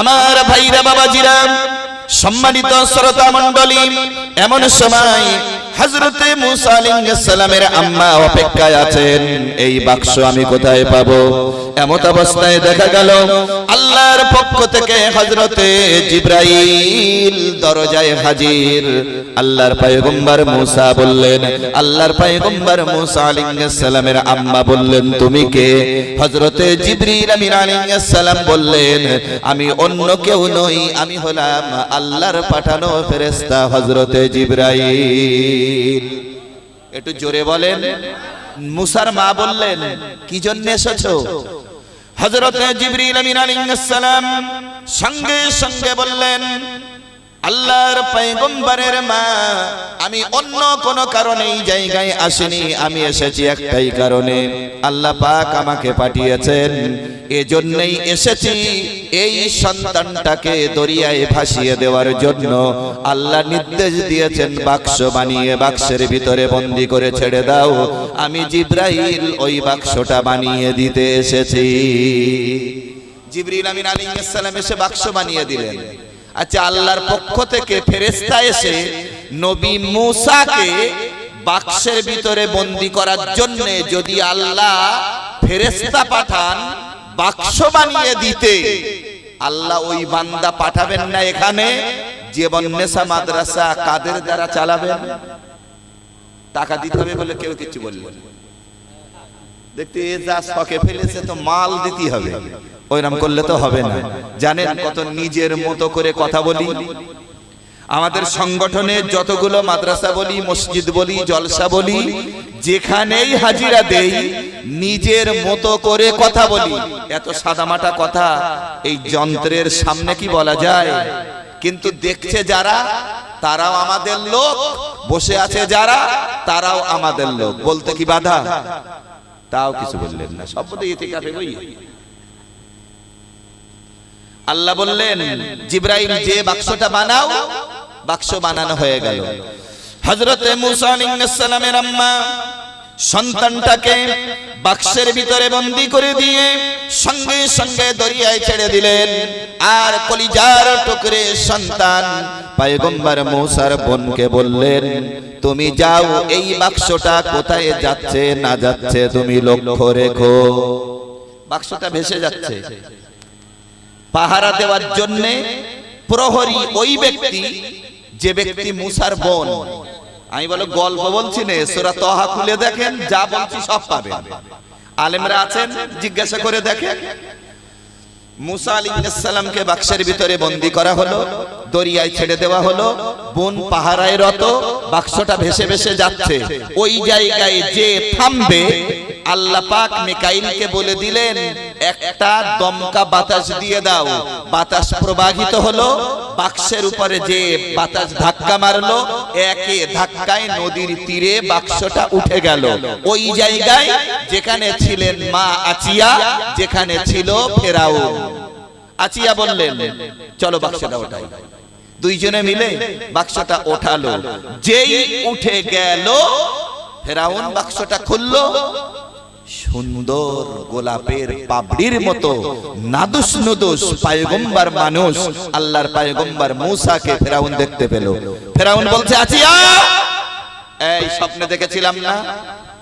আমার ভাইরা বাবাজিরা, সম্মানিত শ্রোতা মন্ডলী এমন সময় হজরতে মুসা আলাইহিস সালামের আম্মা অপেক্ষায় আছেন, এই বাক্স আমি কোথায় পাবো? এমত অবস্থায় দেখা গেল, আল্লাহর পক্ষ থেকে হজরতে জিব্রাইল দরজায় হাজির। আল্লাহর পয়গম্বর মুসা বললেন, আল্লাহর পয়গম্বর মুসা আলাইহিস সালামের আম্মা বললেন, তুমি কে? হজরতে জিবরিল আমিন আলাইহিস সালাম বললেন, আমি অন্য কেউ নই, আমি হলাম আল্লাহর পাঠানো ফেরেশতা হজরতে জিব্রাইল। একটু জোরে বলেন। মুসার মা বললেন, কি জন্য এসেছ? হজরত জিবরিল আমিন আলাইহিস সালাম সঙ্গে সঙ্গে বললেন আল্লাহর পয়গম্বরের মা, আমি অন্য কোন কারণে জায়গায় আসিনি, আমি এসেছি একটাই কারণে। আল্লাহ পাক আমাকে পাঠিয়েছেন, এজন্যই এসেছি এই সন্তানটাকে দরিয়ায় ভাসিয়ে দেওয়ার জন্য। আল্লাহ নির্দেশ দিয়েছেন, বাক্স বানিয়ে বাক্সের ভিতরে বন্দি করে ছেড়ে দাও। আমি জিব্রাইল ওই বাক্সটা বানিয়ে দিতে এসেছি। জিবরিল আমিন আলাইহিস সালাম এসে বাক্স বানিয়ে দিলেন। আচ্ছা আল্লাহর পক্ষ থেকে ফেরেশতা এসে নবী মূসাকে বাক্সের ভিতরে বন্দি করার জন্য যদি আল্লাহ ফেরেশতা পাঠান, বাক্স বানিয়ে দিতে, আল্লাহ ওই বান্দা পাঠাবেন না এখানে? জীবন নেশা, মাদ্রাসা, কাদের দ্বারা চালাবেন? টাকা দিতে হবে বলে কেউ কিছু বললেন দেখতে এ যা শখে ফেলেছে তো মাল দিতে হবে। ওইরকম করলে তো হবে না। জানেন কত নিজের মতো করে কথা বলি? আমাদের সংগঠনে যতগুলো মাদ্রাসা বলি মসজিদ বলি জলসা বলি যেখানেই হাজিরা দেই নিজের মতো করে কথা বলি। এত সাদামাটা কথা এই যন্ত্রের সামনে কি বলা যায়? কিন্তু দেখছে যারা তারাও আমাদের লোক। বসে আছে যারা তারাও আমাদের লোক। বলতে কি বাধা? তাও কিছু বললেন না। সব এতে বই আল্লাহ বললেন, জিব্রাইল, যে বাক্সটা বানাও, বাক্স বানানো হয়ে গেল। হযরতে মুসা আলাইহিস সালামের আম্মা সন্তানটাকে বাক্সের ভিতরে বন্দি করে দিয়ে সঙ্গে সঙ্গে দরিয়ায় ছেড়ে দিলেন। আর কলিজার টুকরে সন্তান পয়গম্বর মুসার বোনকে বললেন, তুমি যাও, এই বাক্সটা কোথায় যাচ্ছে না যাচ্ছে তুমি লক্ষ্য রেখো। বাক্সটা ভেসে যাচ্ছে। পাহারা দেওয়ার জন্য প্রহরী ওই ব্যক্তি, যে ব্যক্তি মুসার বোন। আমি বলো, গল্প বলছি সোরা তহা খুলে দেখেন, যা বলছি সব পাবেন। আলেমরা আছেন, জিজ্ঞাসা করে দেখেন। মুসা আলী সালামকে বাক্সের ভিতরে বন্দি করা হলো, দরিয়ায় ছেড়ে দেওয়া হলো, বোন পাহারায় রত, বাক্সটা ভেসে ভেসে যাচ্ছে। ওই জায়গায় যে থামবে, আল্লাহ পাক বলে দিলেন একটা দমকা বাতাস দিয়ে দাও। বাতাস প্রবাহিত হলো, বাক্সের উপরে যে বাতাস ধাক্কা মারলো, একে ধাক্কায় নদীর তীরে বাক্সটা উঠে গেল। ওই জায়গায় যেখানে ছিলেন মা আচিয়া, যেখানে ছিল ফেরাউন। আচিয়া বললেন, চলো বাক্সটা ওঠাই। দুইজনে মিলে বাক্সটা ওঠালো। যেই উঠে গেল, ফেরাউন বাক্সটা খুললো সুন্দর গোলাপের পাবড়ির মতো, নাদুস নুদুস পায়গম্বার মানুষ আল্লাহর পায়গম্বার মূসাকে ফেরাউন দেখতে পেল। ফেরাউন বলছে, আছিয়া! এই স্বপ্নে দেখেছিলাম না।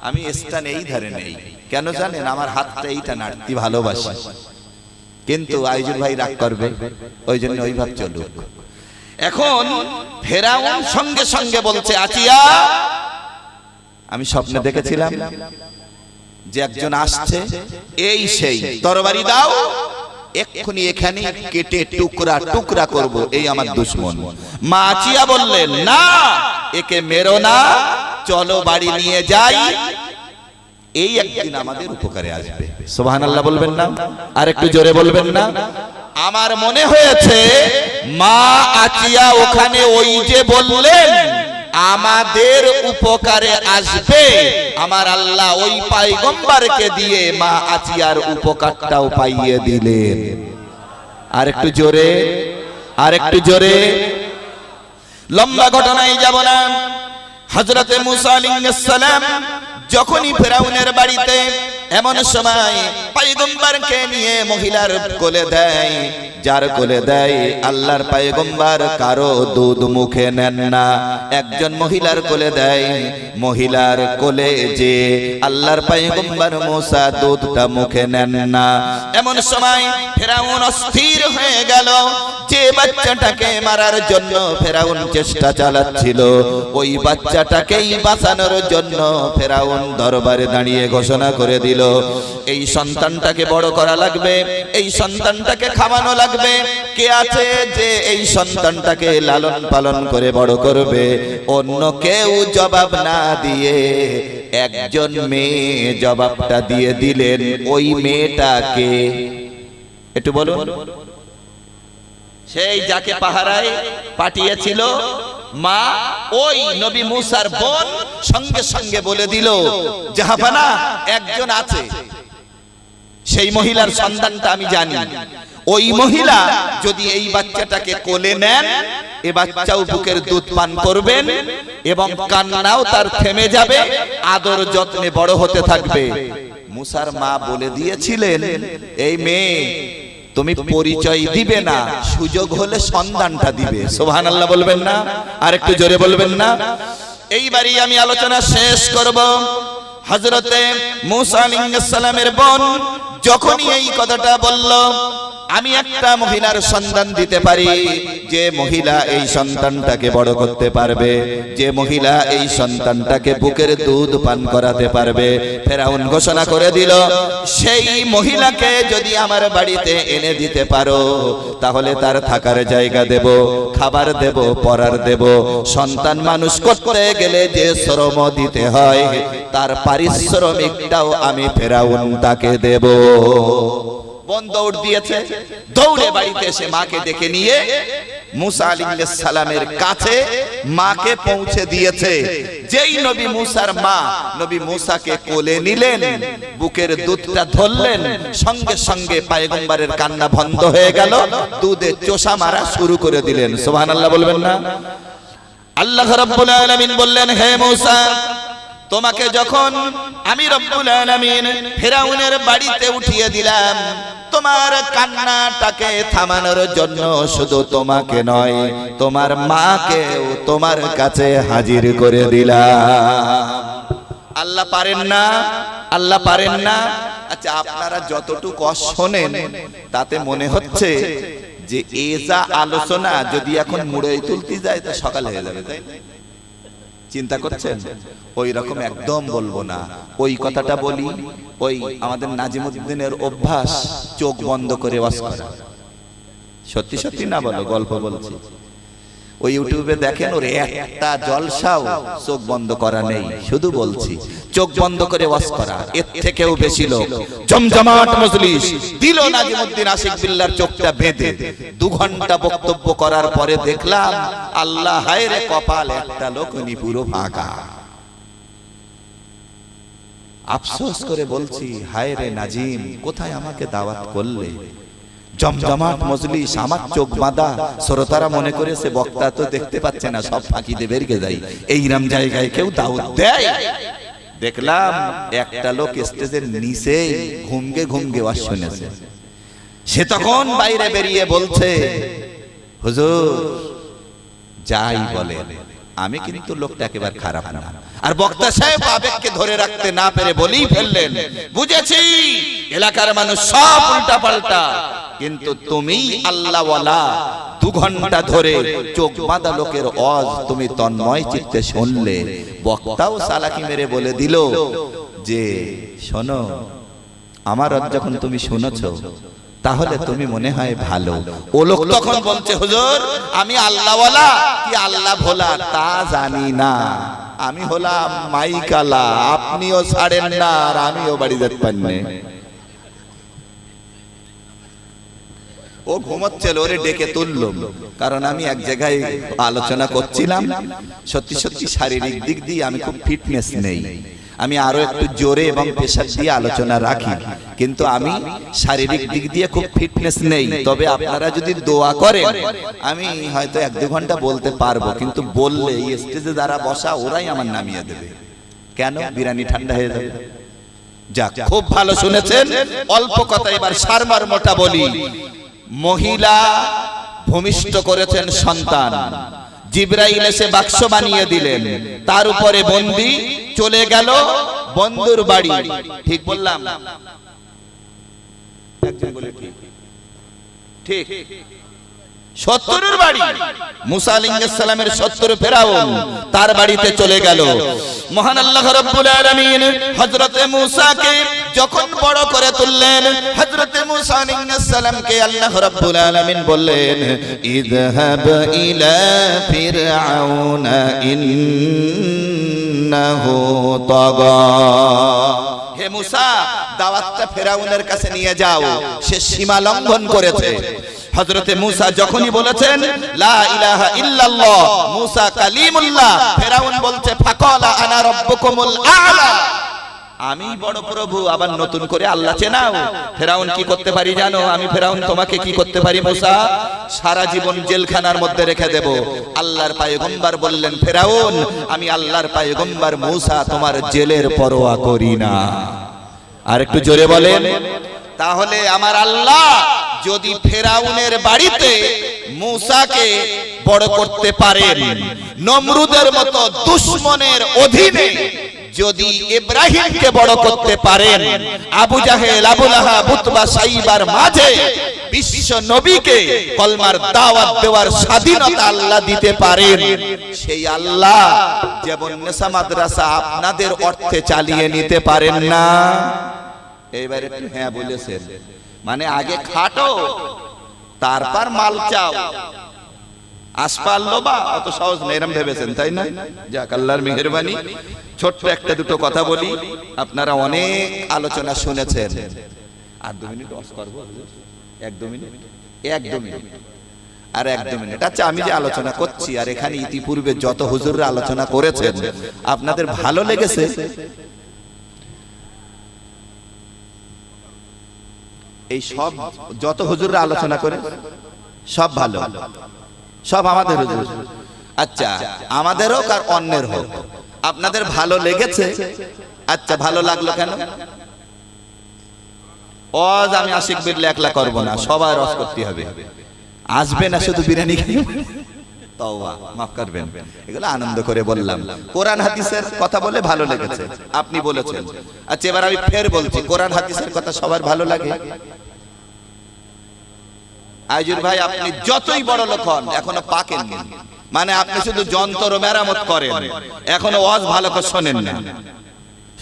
আমি স্থান এই ধারে নেই। কেন জানেন, আমার হাতটা এইটা নাড়তি ভালোবাসি। কিন্তু আইজুল ভাই রাগ করবে, ওই জন্য ওই ভাব চলুক। এখন ফেরাউন সঙ্গে সঙ্গে বলছে আচিয়া আমি স্বপ্নে দেখেছিলাম। যে একজন আসছে এই সেই। তরবারি দাও। এক্ষুনি এখানে কেটে টুকরা টুকরা করব এই আমার দুশ্মন। মা আচিয়া বললেন না একে মেরো না। চলো বাড়ি নিয়ে যাই। এই একদিন আমাদের উপকারে আসবে। সোহান আল্লাহ বলবেন না? আর একটু জোরে বলবেন না? আমার মনে হয়েছে মা আচিয়া ওখানে ওই যে বললেন আমাদের উপকারে আসবে। আমার আল্লাহ ওই পাইগম্বারকে দিয়ে মা আচিয়ার উপকারটাও পাইয়ে দিলেন। আর একটু জোরে, আর একটু জোরে। লম্বা ঘটনায় যাব না। হজরতে মুসা আলাইহিস সালাম যখনই ফেরাউনের বাড়িতে এমন সময় পাইগম্বারকে নিয়ে মহিলার কোলে দেয়। যার কোলে দেয়, আল্লাহর পাইগম্বার কারও দুধ মুখে নেন না। একজন মহিলার কোলে দেয়। মহিলার কোলে যে আল্লাহর পাইগম্বার মোসা দুধটা মুখে নেন না। এমন সময় ফেরাউন অস্থির হয়ে গেল। যে বাচ্চাটাকে মারার জন্য ফেরাউন চেষ্টা চালাচ্ছিল, ওই বাচ্চাটাকেই বাঁচানোর জন্য ফেরাউন দরবারে দাঁড়িয়ে ঘোষণা করে দিল, এই সন্তানটাকে বড় করা লাগবে, এই সন্তানটাকে খাওয়ানো লাগবে, কে আছে যে এই সন্তানটাকে লালন পালন করে বড় করবে? অন্য কেউ জবাব না দিয়ে একজন মেয়ে জবাবটা দিয়ে দিলেন, ওই মেয়েটাকে একটু বলুন। সেই যাকে পাহারায় পাঠিয়েছিল, মা ওই নবী মুসার বোন সঙ্গে সঙ্গে বলে দিল, জাহাপানা, একজন আছে। সেই মহিলার সন্তানটা আমি জানি। ওই মহিলা যদি এই বাচ্চাটাকে কোলে নেন, এ বাচ্চাও বুকের দুধ পান করবেন এবং কান্নাও তার থেমে যাবে, আদর যত্নে বড় হতে থাকবে। মুসার মা বলে দিয়েছিলেন, এই মেয়ে তুমি পরিচয় দিবে না। সুযোগ হলে সন্ধানটা দিবে। সোহান আল্লাহ বলবেন না? আর একটু জোরে বলবেন না? এইবারই আমি আলোচনা শেষ করব। হজরতে মুসা সালামের বোন যখনই এই কথাটা বলল আমি একটা মহিলার সন্তান দিতে পারি, যে মহিলা এই সন্তানটাকে বড় করতে পারবে, যে মহিলা এই সন্তানটাকে বুকের দুধ পান করাতে পারবে। ফেরাউন ঘোষণা করে দিল, সেই মহিলাকে যদি আমার বাড়িতে এনে দিতে পারো, তাহলে তার থাকার জায়গা দেব, খাবার দেব, পরার দেব। সন্তান মানুষ করতে গেলে যে শ্রম দিতে হয়, তার পারিশ্রমিকটাও আমি ফেরাউন তাকে দেব। বোন দৌড় দিয়েছে। দৌড়ে বাড়িতে এসে মাকে ডেকে নিয়ে মুসা আলাইহিস সালামের কাছে মাকে পৌঁছে দিয়েছে। যেই নবী মুসার মা, নবী মুসাকে কোলে নিলেন, বুকের দুধটা ধরলেন, সঙ্গে সঙ্গে পায়গম্বরের কান্না বন্ধ হয়ে গেল, দুধে চোষা মারা শুরু করে দিলেন। সুবহানাল্লাহ বলবেন না? আল্লাহ রাব্বুল আলামিন বললেন, হে মুসা, তোমাকে যখন আমি রব্বুল আলামিন ফেরাউনের বাড়িতে উঠিয়ে দিলাম তোমার কান্নাটাকে থামানোর জন্য শুধু তোমাকে নয়, তোমার মাকেও তোমার কাছে হাজির করে দিলাম। আল্লাহ পারেন না? আল্লাহ পারেন না? আচ্ছা আপনারা যতটুকু শোনেন তাতে মনে হচ্ছে যে এ যা আলোচনা, যদি এখন মুড়ে তুলতে যায়, তা সকাল হয়ে যাবে, তাই? চিন্তা করছেন? ওই রকম একদম বলব না। ওই কথাটা বলি ওই আমাদের নাজিমুদ্দিনের অভ্যাস চোখ বন্ধ করে বাস করা। সত্যি সত্যি না বলো গল্প বলছি। ওই ইউটিউবে দেখেন, ওর একটা জলসাও চোখ বন্ধ করা নেই। শুধু বলছি, চোখ বন্ধ করে ওয়াজ করা, এর থেকেও বেশি লোক। জমজমাট মজলিস, দিল নাজিমুদ্দিন আশিক বিল্লার চোখটা বেঁধে, দু ঘণ্টা বক্তব্য করার পরে দেখলাম, আল্লাহ হায় রে কপাল, একটা লোক উনি পুরো ফাঁকা আফসোস করে বলছি, হায় রে নাজিম, কোথায় আমাকে দাওয়াত করলে? জমজমাট মজলিস আমার চোখ বাঁধা, শ্রোতারা মনে করেছে বক্তা তো দেখতে পাচ্ছে না, সব ফাঁকি দিয়ে বেরিয়ে যায়। এইরাম জায়গায় কেউ দাওয়াত দেয়? দেখলাম একটা লোক স্টেজের নিচে ঘুমগে ঘুমগে ওয়াজ শুনেছে। সে তখন বাইরে বেরিয়ে বলছে, হুজুর, যাই বলে আমি কিন্তু লোকটা একেবারে খারাপ না। আর বক্তা সাহেব আবেগকে ধরে রাখতে না পেরে বলেই ফেললেন, বুঝেছি, এলাকার মানুষ সব উল্টা পাল্টা কিন্তু তুমি আল্লাহওয়ালা। দু ঘণ্টা ধরে চোখ বাঁধা লোকের অজ তুমি তন্ময় চিত্তে শুনলে। বক্তাও সালাকি মেরে বলে দিল, যে, শোনো, আমার অজ যখন তুমি শুনেছো, তাহলে তুমি মনে হয় ভালো। ও লোক তখন বলছে, হুজুর, আমি আল্লাহওয়ালা, কি আল্লাহ ভোলা তা জানি না। আমি হলাম মাইকালা, আপনিও ছাড়েন না, আর আমিও বাড়ি যেতে পারেন ও ঘুমোচ্ছিল, ওরে ডেকে তুললাম। কারণ আমি এক জায়গায় আলোচনা করছিলাম। সত্যি সত্যি শারীরিক দিক দিয়ে আমি খুব ফিটনেস নেই। আমি আরও একটু জোরে এবং প্রেশার দিয়ে আলোচনা রাখি। কিন্তু আমি শারীরিক দিক দিয়ে খুব ফিটনেস নেই। তবে আপনারা যদি দোয়া করেন, আমি হয়তো এক দু ঘণ্টা বলতে পারব। কিন্তু বললে, এই স্টেজে যারা বসা, ওরাই আমার নামিয়ে দেবে। কেন? বিরানি ঠান্ডা হয়ে যাবে। যাক, খুব ভালো শুনেছেন। অল্প কথা এবার সারমার মোটা বলি। মহিলা ভূমিষ্ঠ করেছেন সন্তান। জিব্রাইল এসে বাক্স বানিয়ে দিলেন। তার উপরে বন্দি চলে গেল বন্ধুর বাড়ি। ঠিক বললাম? ঠিক। সত্তরের বাড়ি। মুসা আলাইহিস সত্তর ফেরাউন তার বাড়িতে চলে গেল। মহান আল্লাহ রাব্বুল আলামিন মুসাকে যখন বড় করে তুললেন, হযরতে মুসা আল্লাহ রাব্বুল আলামিন বললেন, ইযহাব ইলা ফিরআউনা ইন্নাহু তাগা। হে মুসা, দাওয়াতটা ফেরাউনের কাছে নিয়ে যাও। সে সীমা লঙ্ঘন করেছে। হযরতে মুসা যখনই বলেছেন লা ইলাহা ইল্লাল্লাহ মুসা কালিমুল্লাহ ফেরাউন বলছে ফাকালা আনা রাব্বুকুমুল আ'লা আমি বড় প্রভু আবার নতুন করে আল্লাহ চেনাও ফেরাউন কি করতে পারি জানো? আমি ফেরাউন তোমাকে কি করতে পারি মুসা? সারা জীবন জেলখানার মধ্যে রেখে দেব। আল্লাহর পায়গম্বর বললেন ফেরাউন আমি আল্লাহর পায়গম্বর মুসা তোমার জেলের পরোয়া করি না। আর একটু জোরে বলেন তাহলে আমার আল্লাহ যদি ফেরাউনের বাড়িতে মুসাকে বড় করতে পারেন, নমরুদের মতো দুশ্মনের অধীনে যদি ইব্রাহিমকে বড় করতে পারেন, আবু জাহেল, আবু লাহাব, উতবা, সাইবার মাঝে বিশ্ব নবীকে কলমার দাওয়াত দেওয়ার স্বাধীনতা আল্লাহ দিতে পারেন। সেই আল্লাহ যেমন নেশা মাদ্রাসা আপনাদের অর্থে চালিয়ে নিতে পারেন না। এইবার একটু হ্যাঁ বলেছেন। মানে আগে খাটো, তারপর মাল চাও। আসপাল লোবা, অত সহজ নেই, এরম ভেবেছেন, তাই না? যাক, আল্লাহর মেহেরবানি। ছোট্ট একটা দুটো কথা বলি, আপনারা অনেক আলোচনা শুনেছেন। আর দু মিনিট অস করব এক দু মিনিট? এক দু মিনিট। আর এক দু মিনিট। আচ্ছা আমি যে আলোচনা করছি, আর এখানে ইতিপূর্বে যত হুজুররা আলোচনা করেছেন, আপনাদের ভালো লেগেছে? এই সব যত হুজুররা আলোচনা করে, সব ভালো। সব আমাদের হুজুর। আচ্ছা আমাদের হোক আর অন্যের হোক। আপনাদের ভালো লেগেছে? আচ্ছা ভালো লাগল কেন? অজ আমি আশিক বিরলে একলা করব না, সবাই রস করতে হবে। আসবে না শুধু বিরিয়ানি খেয়ে? করে আপনি বলেছেন। আচ্ছা এবার আমি ফের বলছি, কোরআন হাদিসের কথা সবার ভালো লাগে? ভাই, আপনি যতই বড় এখনও পাকেন মানে আপনি শুধু যন্ত্র মেরামত করেন। এখনও ওয়াজ ভালো করে শোনেন না।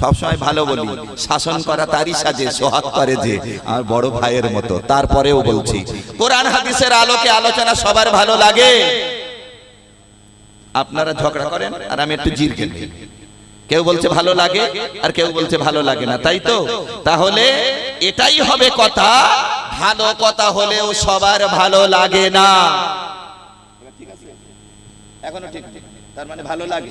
সবসময় ভালো বলি, শাসন করা তারই সাজে, সোহাগ করে যে, আমার বড় ভাইয়ের মতো। তারপরেও বলছি, কোরআন হাদিসের আলোকে আলোচনা সবার ভালো লাগে। আপনারা ঝগড়া করেন আর আমি একটু জির খেলি। কেউ বলছে ভালো লাগে আর কেউ বলছে ভালো লাগে না, তাই তো? তাহলে এটাই হবে কথা, ভালো কথা হলেও সবার ভালো লাগে না। এখনও ঠিক তার মানে ভালো লাগে।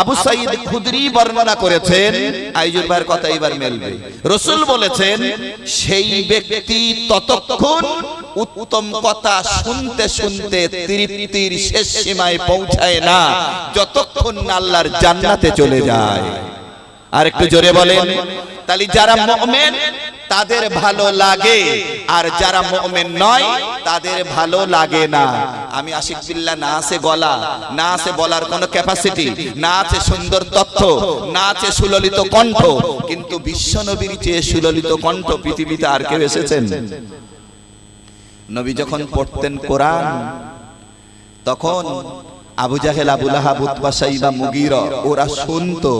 আবু সাইদ খুদরি বর্ণনা করেছেন আইজুর ভাইয়ের কথা এবার মেলবে। রসুল বলেছেন, সেই ব্যক্তি ততক্ষণ উত্তম কথা শুনতে শুনতে তৃপ্তির শেষ সীমায় পৌঁছায় না, যতক্ষণ আল্লাহর জান্নাতে চলে যায়। আর একটু জোরে বলেন, তাহলে যারা মুমিন তাদের ভালো লাগে। আর যারা মুমিন নয়, তাদের ভালো লাগে না। আমি আশিক বিল্লাহ, না আছে গলা, না আছে বলার কোনো ক্যাপাসিটি না আছে সুন্দর তথ্য, না আছে সুললিত কণ্ঠ, কিন্তু বিশ্ব নবীর চেয়ে সুললিত কণ্ঠ পৃথিবীতে আর কেউ এসেছেন? নবী যখন পড়তেন কোরআন, তখন আবু জাহেল, আবু লাহাব, উতবা সাইবা, মুগিরা, ওরা শুনতো,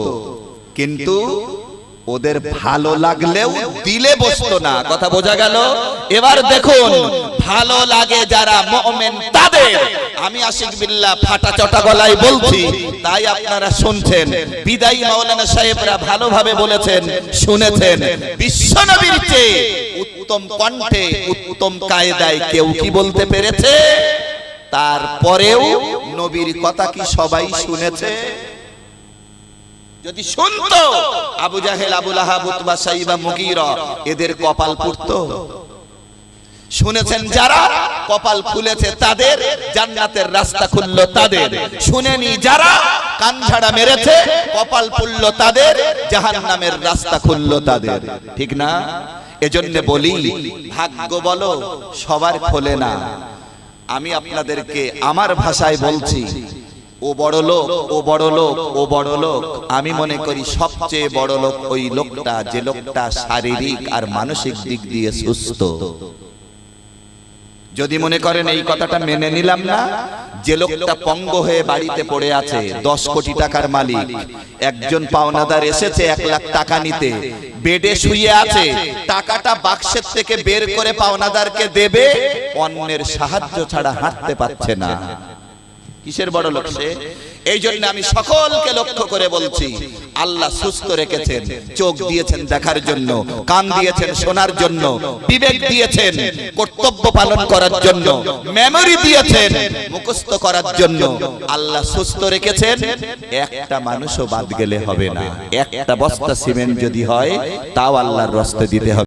কিন্তু ওদের ভালো লাগলেও দিলে বসতো না। কথা বোঝা গেল? এবার দেখুন ভালো লাগে যারা মুমিন তাদের। আমি আশিক বিল্লাহ ফাটা চটা গলায় বলছি তাই আপনারা শুনছেন। বিদায়ী মাওলানা সাহেবরা ভালোভাবে বলেছেন শুনেছেন। বিশ্বনবীর চেয়ে উত্তম কণ্ঠে উত্তম কায়দায় কেউ কি বলতে পেরেছে? তারপরেও নবীর কথা কি সবাই শুনেছে? যদি শুনতো, আবু জাহেল আবুল আহাব উতবা, সাইবা, মুগীরা এদের কপাল পুড়তো। শুনেছেন যারা? কপাল খুলেছে তাদের, জান্নাতের রাস্তা খুললো তাদের। শুনেনি যারা? কান ঝাড়া মেরেছে, কপাল পুড়লো তাদের, জাহান্নামের রাস্তা খুললো তাদের। ঠিক না? এজন্য বলি, ভাগ্য বলো, সবার খোলে না। আমি আপনাদেরকে আমার ভাষায় বলছি ও বড় লোক, ও বড় লোক, ও বড় লোক। আমি মনে করি সবচেয়ে বড় লোক ওই লোকটা, যে লোকটা শারীরিক আর মানসিক দিক দিয়ে সুস্থ। যদি মনে করেন এই কথাটা মেনে নিলাম না, যে লোকটা পঙ্গ হয়ে বাড়িতে পড়ে আছে, দশ কোটি টাকার মালিক, একজন পাওনাদার এসেছে এক লাখ টাকা নিতে, বেডে শুয়ে আছে, টাকাটা বাক্সের থেকে বের করে পাওনাদারকে দেবে অন্যের সাহায্য ছাড়া হাঁটতে পারছে না। কিসের বড় লোক সে এই জন্য আমি সকলকে লক্ষ্য করে বলছি, আল্লাহ সুস্থ রেখেছেন, চোখ দিয়েছেন দেখার জন্য, কান দিয়েছেন শোনার জন্য, বিবেক দিয়েছেন, কর্তব্য পালন করার জন্য মেমরি দিয়েছেন, মুখস্থ করার জন্য, আল্লাহ সুস্থ রেখেছেন, একটা মানুষও বাদ গেলে হবে না। একটা বস্তা সিমেন্ট যদি হয়, তাও আল্লাহর রস্তে দিতে হবে।